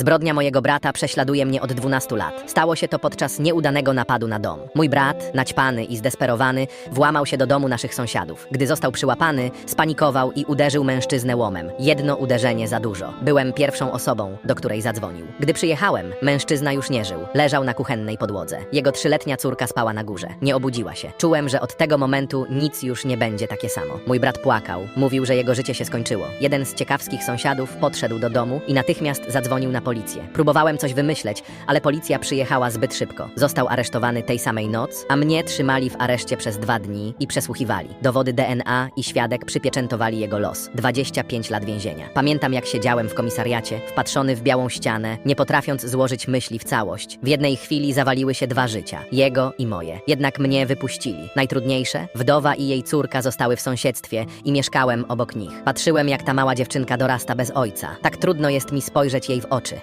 Zbrodnia mojego brata prześladuje mnie od 12 lat. Stało się to podczas nieudanego napadu na dom. Mój brat, naćpany i zdesperowany, włamał się do domu naszych sąsiadów. Gdy został przyłapany, spanikował i uderzył mężczyznę łomem. Jedno uderzenie za dużo. Byłem pierwszą osobą, do której zadzwonił. Gdy przyjechałem, mężczyzna już nie żył. Leżał na kuchennej podłodze. Jego trzyletnia córka spała na górze. Nie obudziła się. Czułem, że od tego momentu nic już nie będzie takie samo. Mój brat płakał. Mówił, że jego życie się skończyło. Jeden z ciekawskich sąsiadów podszedł do domu i natychmiast zadzwonił na policję. Próbowałem coś wymyśleć, ale policja przyjechała zbyt szybko. Został aresztowany tej samej noc, a mnie trzymali w areszcie przez dwa dni i przesłuchiwali. Dowody DNA i świadek przypieczętowali jego los. 25 lat więzienia. Pamiętam, jak siedziałem w komisariacie, wpatrzony w białą ścianę, nie potrafiąc złożyć myśli w całość. W jednej chwili zawaliły się dwa życia, jego i moje. Jednak mnie wypuścili. Najtrudniejsze? Wdowa i jej córka zostały w sąsiedztwie i mieszkałem obok nich. Patrzyłem, jak ta mała dziewczynka dorasta bez ojca. Tak trudno jest mi spojrzeć jej w oczy.